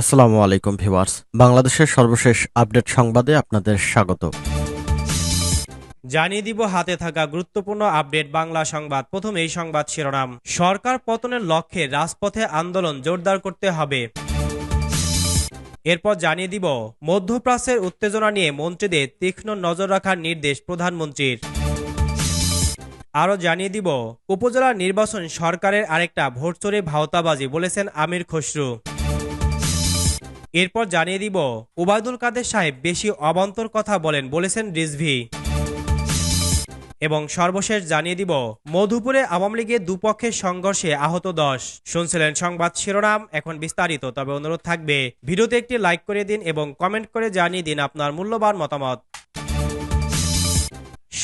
আসসালামু আলাইকুম ভিউয়ার্স। বাংলাদেশের সর্বশেষ আপডেট সংবাদে আপনাদের স্বাগত। জানিয়ে দিব হাতে থাকা গুরুত্বপূর্ণ আপডেট বাংলা সংবাদ। প্রথম এই সংবাদ শিরোনাম, সরকার পতনের লক্ষ্যে রাজপথে আন্দোলন জোরদার করতে হবে। এরপর জানিয়ে দিব, মধ্যপ্রাচ্যের উত্তেজনা নিয়ে মন্ত্রীদের তীক্ষ্ণ নজর রাখার নির্দেশ প্রধানমন্ত্রীর। আরও জানিয়ে দিব, উপজেলা নির্বাচন সরকারের আরেকটা ভোট চোরে ভাওতাবাজি বলেছেন আমির খসরু। এরপর জানিয়ে দিব, ওবায়দুল কাদের সাহেব বেশি অবান্তর কথা বলেন বলেছেন রিজভি। এবং সর্বশেষ জানিয়ে দিব, মধুপুরে আওয়ামী লীগের দুপক্ষের সংঘর্ষে আহত দশ। শুনছিলেন সংবাদ শিরোনাম, এখন বিস্তারিত, তবে অনুরোধ থাকবে, ভিডিওতে একটি লাইক করে দিন এবং কমেন্ট করে জানিয়ে দিন আপনার মূল্যবান মতামত।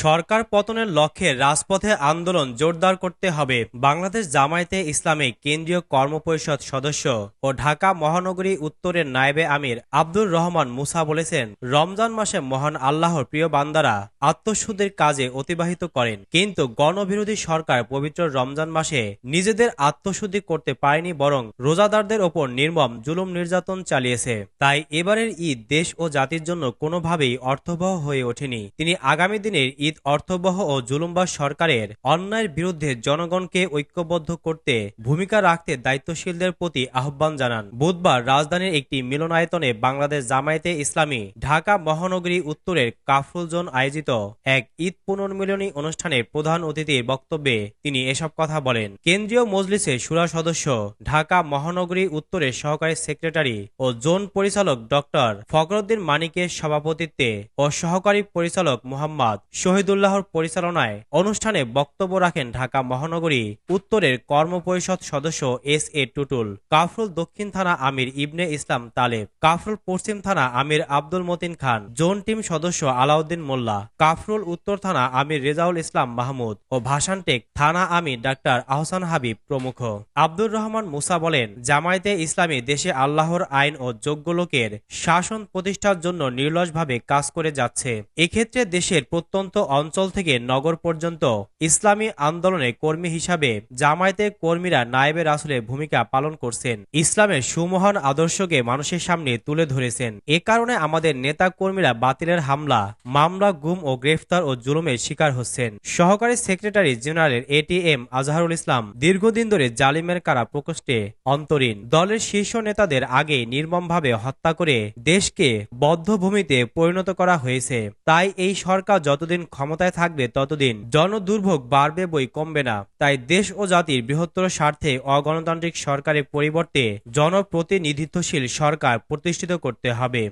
সরকার পতনের লক্ষ্যে রাজপথে আন্দোলন জোরদার করতে হবে। বাংলাদেশ জামায়াতে ইসলামী কেন্দ্রীয় কর্মপরিষদ সদস্য ও ঢাকা মহানগরী উত্তরের নায়েবে আমির আব্দুর রহমান মুসা বলেছেন, রমজান মাসে মহান আল্লাহর প্রিয় বান্দারা আত্মশুদ্ধির কাজে অতিবাহিত করেন। কিন্তু গণবিরোধী সরকার পবিত্র রমজান মাসে নিজেদের আত্মশুদ্ধি করতে পারেনি বরং রোজাদারদের ওপর নির্মম জুলুম নির্যাতন চালিয়েছে। তাই এবারের ঈদ দেশ ও জাতির জন্য কোনোভাবেই অর্থবহ হয়ে ওঠেনি। তিনি আগামী দিনের ঈদ অর্থবহ ও জুলুমবাস সরকারের অন্যায়ের বিরুদ্ধে জনগণকে ঐক্যবদ্ধ করতে ভূমিকা রাখতে দায়িত্বশীলদের প্রতি আহ্বান জানান। বুধবার রাজধানীর একটি মিলনায়তনে বাংলাদেশ জামায়াতে ইসলামী ঢাকা মহানগরী উত্তরের কাফরুল জোন আয়োজিত এক ঈদ পুনর্মিলনী অনুষ্ঠানে প্রধান অতিথির বক্তব্যে তিনি এসব কথা বলেন। কেন্দ্রীয় মজলিসের সুরা সদস্য ঢাকা মহানগরী উত্তরের সহকারী সেক্রেটারি ও জোন পরিচালক ডক্টর ফখরুদ্দিন মানিকের সভাপতিত্বে ও সহকারী পরিচালক মোহাম্মদ শহীদুল্লাহর পরিচালনায় অনুষ্ঠানে বক্তব্য রাখেন ঢাকা মহানগরী উত্তরের কর্মপরিষদ সদস্য এস এ টুটুল, কাফরুল দক্ষিণ থানা আমির ইবনে ইসলাম তালেব, কাফরুল পশ্চিম থানা আমির আব্দুল মতিন খান, জোন টিম সদস্য আলাউদ্দিন মোল্লা, কাফরুল উত্তর থানা আমির রেজাউল ইসলাম মাহমুদ ও ভাসানটেক থানা আমির ডাক্তার আহসান হাবিব প্রমুখ। আব্দুর রহমান মুসা বলেন, জামায়াতে ইসলামী দেশে আল্লাহর আইন ও যোগ্য লোকের শাসন প্রতিষ্ঠার জন্য নির্লসভাবে কাজ করে যাচ্ছে। এক্ষেত্রে দেশের প্রত্যন্ত অঞ্চল থেকে নগর পর্যন্ত ইসলামী আন্দোলনে কর্মী হিসাবে জামায়াতের কর্মীরা নায়েবে রাসুলের ভূমিকা পালন করছেন। ইসলামের সুমহান আদর্শকে মানুষের সামনে তুলে ধরেছেন। এ কারণে আমাদের নেতা কর্মীরা বাতিলের হামলা, মামলা, গুম ও গ্রেফতার ও জুলুমের শিকার হচ্ছেন। সহকারী secretary general ATM Azharul Islam দীর্ঘদিন ধরে জালিমের কারা প্রকোষ্ঠে অন্তরীণ। দলের শীর্ষ নেতাদের আগে নির্মমভাবে হত্যা করে দেশকে বদ্ধভূমিতে পরিণত করা হয়েছে। তাই এই সরকার যতদিন ক্ষমতায় থাকবে ততদিন। জনদুর্ভোগ বাড়বে বই কমবে না। তাই দেশ ও জাতির বৃহত্তর স্বার্থে অগণতান্ত্রিক সরকারের পরিবর্তে জনপ্রতিনিধিত্বশীল সরকার প্রতিষ্ঠিত করতে হবে।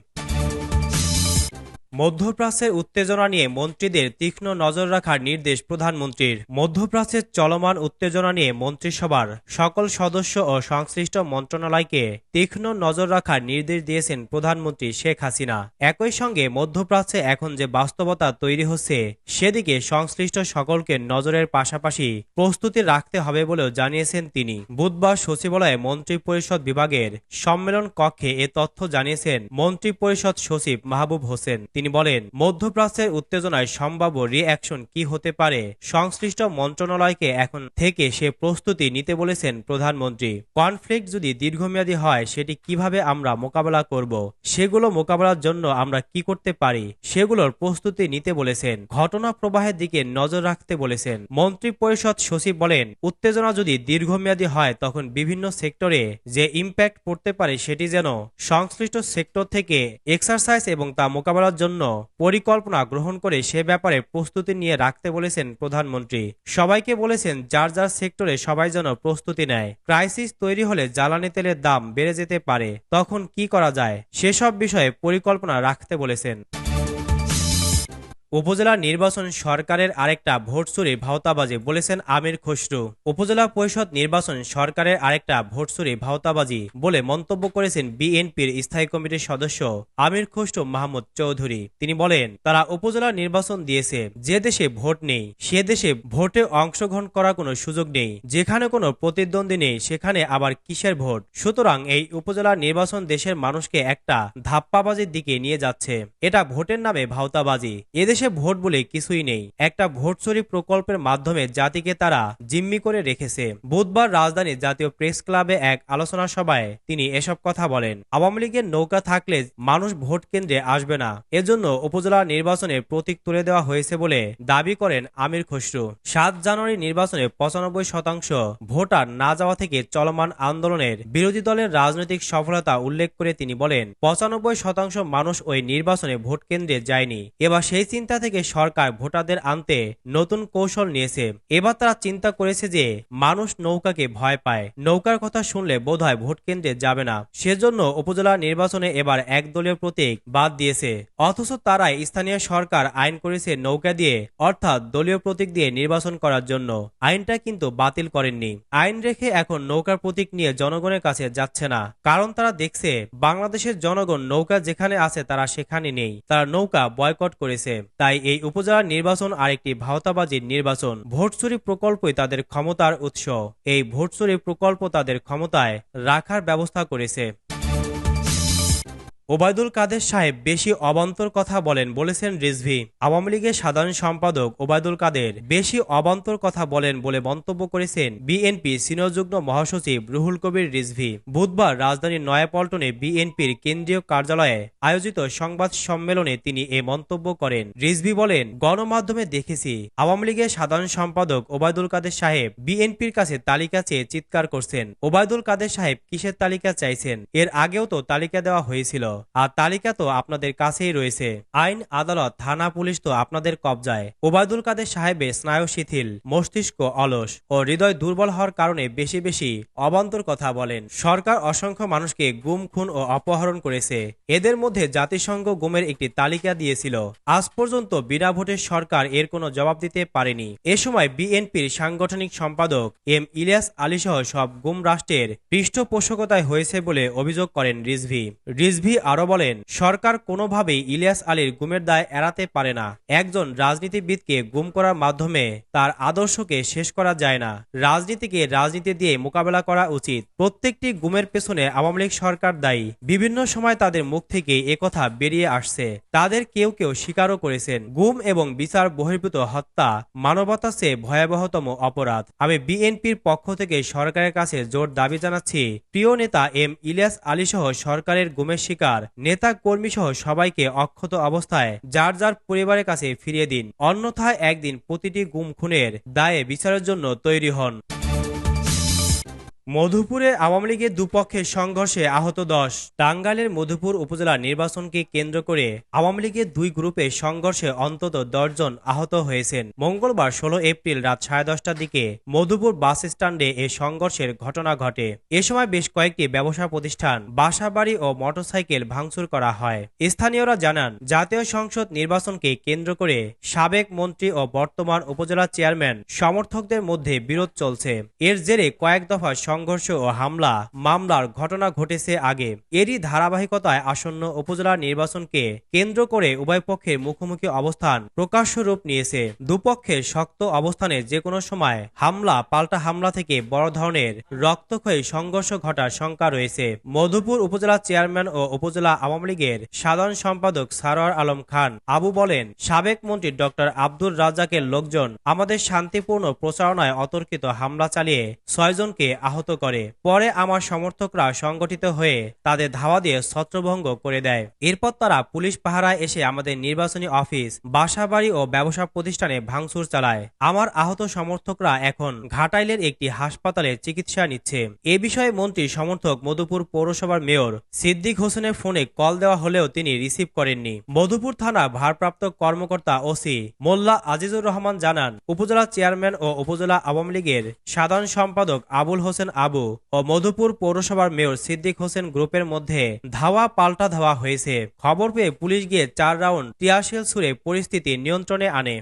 মধ্যপ্রাচ্যের উত্তেজনা নিয়ে মন্ত্রীদের তীক্ষ্ণ নজর রাখার নির্দেশ প্রধানমন্ত্রীর। মধ্যপ্রাচ্যের চলমান উত্তেজনা নিয়ে মন্ত্রিসভার সকল সদস্য ও সংশ্লিষ্ট মন্ত্রণালয়কে তীক্ষ্ণ নজর রাখার নির্দেশ দিয়েছেন প্রধানমন্ত্রী শেখ হাসিনা। একই সঙ্গে মধ্যপ্রাচ্যে এখন যে বাস্তবতা তৈরি হচ্ছে, সেদিকে সংশ্লিষ্ট সকলকে নজরের পাশাপাশি প্রস্তুতি রাখতে হবে বলেও জানিয়েছেন তিনি। বুধবার সচিবালয়ে মন্ত্রী পরিষদ বিভাগের সম্মেলন কক্ষে এ তথ্য জানিয়েছেন মন্ত্রী পরিষদ সচিব মাহবুব হোসেন। তিনি বলেন, মধ্যপ্রাচ্যের উত্তেজনায় সম্ভাব্য রিঅ্যাকশন কি হতে পারে? সংশ্লিষ্ট মন্ত্রণালয়কে এখন থেকে সে প্রস্তুতি নিতে বলেছেন প্রধানমন্ত্রী। কনফ্লিক্ট যদি দীর্ঘমেয়াদী হয়, সেটি কীভাবে আমরা মোকাবেলা করব? সেগুলো মোকাবেলার জন্য আমরা কি করতে পারি? সেগুলোর প্রস্তুতি নিতে বলেছেন। ঘটনা প্রবাহের দিকে নজর রাখতে বলেছেন। মন্ত্রী পরিষদ সচিব বলেন, উত্তেজনা যদি দীর্ঘমেয়াদী হয়, তখন বিভিন্ন সেক্টরে যে ইম্প্যাক্ট পড়তে পারে, সেটি যেন সংশ্লিষ্ট সেক্টর থেকে এক্সারসাইজ এবং তা মোকাবেলার জন্য পরিকল্পনা গ্রহণ করে সে ব্যাপারে প্রস্তুতি নিয়ে রাখতে বলেছেন প্রধানমন্ত্রী। সবাইকে বলেছেন যার যার সেক্টরে সবাই যেন প্রস্তুতি নেয়। ক্রাইসিস তৈরি হলে জ্বালানি তেলের দাম বেড়ে যেতে পারে। তখন কি করা যায়? সেসব বিষয়ে পরিকল্পনা রাখতে বলেছেন। উপজেলা নির্বাচন সরকারের আরেকটা ভোট চুরি ভাওতাবাজি বলেছেন আমির খসরু। উপজেলা পরিষদ নির্বাচন সরকারের আরেকটা ভোট চুরি ভাওতাবাজি বলে মন্তব্য করেছেন বিএনপির স্থায়ী কমিটির সদস্য আমির খসরু মাহমুদ চৌধুরী। তিনি বলেন, তারা উপজেলা নির্বাচন দিয়েছে, যে দেশে ভোট নেই, সে দেশে ভোটে অংশগ্রহণ করার কোনো সুযোগ নেই, যেখানে কোনো প্রতিদ্বন্দ্বী নেই, সেখানে আবার কিসের ভোট? সুতরাং এই উপজেলা নির্বাচন দেশের মানুষকে একটা ধাপ্পাবাজির দিকে নিয়ে যাচ্ছে। এটা ভোটের নামে ভাওতাবাজি। এদেশে এদেশে ভোট বলে কিছুই নেই। একটা ভোট চুরি প্রকল্পের মাধ্যমে জাতিকে তারা জিম্মি করে রেখেছে। বুধবার রাজধানীর জাতীয় প্রেস ক্লাবে এক আলোচনা সভায় তিনি এসব কথা বলেন। আওয়ামী লীগের নৌকা থাকলে মানুষ ভোট কেন্দ্রে আসবে না। এজন্য উপজেলা নির্বাচনে প্রতীক তুলে দেওয়া হয়েছে বলে দাবি করেন আমির খসরু। সাত জানুয়ারি নির্বাচনে পঁচানব্বই শতাংশ ভোটার না যাওয়া থেকে চলমান আন্দোলনের বিরোধী দলের রাজনৈতিক সফলতা উল্লেখ করে তিনি বলেন, পঁচানব্বই শতাংশ মানুষ ওই নির্বাচনে ভোট কেন্দ্রে যায়নি। এবার সেই চিন্তা থেকে সরকার ভোটারদের আনতে নতুন কৌশল নিয়েছে। এবার তারা চিন্তা করেছে যে মানুষ নৌকাকে ভয় পায়। নৌকার কথা শুনলে বোধহয় ভোট কেন্দ্রে যাবে না। সেজন্য উপজেলা নির্বাচনে এবার একদলীয় প্রতীক বাদ দিয়েছে। অথচ তারাই স্থানীয় সরকার আইন করেছে নৌকা দিয়ে, অর্থাৎ দলীয় প্রতীক দিয়ে নির্বাচন করার জন্য। আইনটা কিন্তু বাতিল করেননি। আইন রেখে এখন নৌকার প্রতীক নিয়ে জনগণের কাছে যাচ্ছে না। কারণ তারা দেখছে, বাংলাদেশের জনগণ নৌকা যেখানে আছে তারা সেখানে নেই। তারা নৌকা বয়কট করেছে। তাই এই উপজেলা নির্বাচন আরেকটি ভাওতাবাজির নির্বাচন। ভোট চুরি প্রকল্পই তাদের ক্ষমতার উৎস। এই ভোট চুরি প্রকল্প তাদের ক্ষমতায় রাখার ব্যবস্থা করেছে। ওবায়দুল কাদের সাহেব বেশি অবান্তর কথা বলেন বলেছেন রিজভি। আওয়ামী লীগের সাধারণ সম্পাদক ওবায়দুল কাদের বেশি অবান্তর কথা বলেন বলে মন্তব্য করেছেন বিএনপি সিনিয়র যুগ্ম মহাসচিব রুহুল কবির রিজভি। বুধবার রাজধানীর নয়াপল্টনে বিএনপির কেন্দ্রীয় কার্যালয়ে আয়োজিত সংবাদ সম্মেলনে তিনি এ মন্তব্য করেন। রিজভি বলেন, গণমাধ্যমে দেখেছি, আওয়ামী লীগের সাধারণ সম্পাদক ওবায়দুল কাদের সাহেব বিএনপির কাছে তালিকা চেয়ে চিৎকার করছেন। ওবায়দুল কাদের সাহেব কিসের তালিকা চাইছেন? এর আগেও তো তালিকা দেওয়া হয়েছিল। আর তালিকা তো আপনাদের কাছেই রয়েছে। আইন, আদালত, থানা, পুলিশ তো আপনাদের কবজায়। ওবায়দুল কাদের সাহেবের স্নায়ু শিথিল, মস্তিষ্ক অলস ও হৃদয় দুর্বল হওয়ার কারণে বেশি বেশি অবান্তর কথা বলেন। সরকার অসংখ্য মানুষকে গুম, খুন ও অপহরণ করেছে। এদের মধ্যে জাতিসংঘ গুমের একটি তালিকা দিয়েছিল। আজ পর্যন্ত বিনা ভোটের সরকার এর কোনো জবাব দিতে পারেনি। এ সময় বিএনপির সাংগঠনিক সম্পাদক এম ইলিয়াস আলী সহ সব গুম রাষ্ট্রের পৃষ্ঠপোষকতায় হয়েছে বলে অভিযোগ করেন রিজভি। রিজভি আরও বলেন, সরকার কোনোভাবেই ইলিয়াস আলীর গুমের দায় এড়াতে পারে না। একজন রাজনীতিবিদকে গুম করার মাধ্যমে তার আদর্শকে শেষ করা যায় না। রাজনীতিকে রাজনীতি দিয়ে মোকাবেলা করা উচিত। প্রত্যেকটি গুমের পেছনে আওয়ামী লীগ সরকার দায়ী। বিভিন্ন সময় তাদের মুখ থেকে একথা বেরিয়ে আসছে। তাদের কেউ কেউ স্বীকারও করেছেন, গুম এবং বিচার বহির্ভূত হত্যা মানবতা চেয়ে ভয়াবহতম অপরাধ। আমি বিএনপির পক্ষ থেকে সরকারের কাছে জোর দাবি জানাচ্ছি, প্রিয় নেতা এম ইলিয়াস আলী সহ সরকারের গুমের শিকার। নেতা কর্মী সহ সবাইকে অক্ষত অবস্থায় যার যার পরিবারের কাছে ফিরিয়ে দিন। অন্যথায় একদিন প্রতিটি গুম খুনের দায়ে বিচারের জন্য তৈরি হন। মধুপুরে আওয়ামী লীগের দুপক্ষের সংঘর্ষে আহত দশ। টাঙ্গাইলের মধুপুর উপজেলা নির্বাচনকে কেন্দ্র করে আওয়ামী লীগের দুই গ্রুপে সংঘর্ষে অন্তত দশজন আহত হয়েছেন। মঙ্গলবার ষোলো এপ্রিল রাত সাড়ে দশটার দিকে মধুপুর বাস স্ট্যান্ডে এ সংঘর্ষের ঘটনা ঘটে। এ সময় বেশ কয়েকটি ব্যবসা প্রতিষ্ঠান, বাসাবাড়ি ও মোটরসাইকেল ভাঙচুর করা হয়। স্থানীয়রা জানান, জাতীয় সংসদ নির্বাচনকে কেন্দ্র করে সাবেক মন্ত্রী ও বর্তমান উপজেলা চেয়ারম্যান সমর্থকদের মধ্যে বিরোধ চলছে। এর জেরে কয়েক দফা সংঘর্ষ ও হামলা, মামলার ঘটনা ঘটেছে আগে। এরই ধারাবাহিকতায় আসন্ন উপজেলা নির্বাচনকে কেন্দ্র করে উভয় পক্ষের মুখোমুখি অবস্থান প্রকাশ্য রূপ নিয়েছে। দুপক্ষের শক্ত অবস্থানে যে কোনো সময় হামলা, পাল্টা হামলা থেকে বড় ধরনের রক্তক্ষয়ী সংঘর্ষ ঘটার শঙ্কা রয়েছে। মধুপুর উপজেলা চেয়ারম্যান ও উপজেলা আওয়ামী লীগের সাধারণ সম্পাদক সারোয়ার আলম খান আবু বলেন, সাবেক মন্ত্রী ডক্টর আব্দুর রাজ্জাকের লোকজন আমাদের শান্তিপূর্ণ প্রচারণায় অতর্কিত হামলা চালিয়ে ছয়জনকে আহত করে। পরে আমার সমর্থকরা সংগঠিত হয়ে তাদের ধাওয়া দিয়ে ছত্রভঙ্গ করে দেয়। এরপর তারা পুলিশ পাহারায় এসে আমাদের নির্বাচনী অফিস, বাসাবাড়ি ও ব্যবসা প্রতিষ্ঠানে ভাঙচুর চালায়। আমার আহত সমর্থকরা এখন ঘাটাইলের একটি হাসপাতালে চিকিৎসা নিচ্ছে। এ বিষয়ে মন্ত্রী সমর্থক মধুপুর পৌরসভার মেয়র সিদ্দিক হোসেনের ফোনে কল দেওয়া হলেও তিনি রিসিভ করেননি। মধুপুর থানা ভারপ্রাপ্ত কর্মকর্তা ওসি মোল্লা আজিজুর রহমান জানান, উপজেলা চেয়ারম্যান ও উপজেলা আওয়ামী লীগের সাধারণ সম্পাদক আবুল হোসেন আবু ও মধুপুর পৌরসভার মেয়র সিদ্দিক হোসেন গ্রুপের মধ্যে ধাওয়া পাল্টা ধাওয়া হয়েছে। খবর পেয়ে পুলিশ গিয়ে চার রাউন্ড টিয়াশিল ছুড়ে পরিস্থিতি নিয়ন্ত্রণে আনে।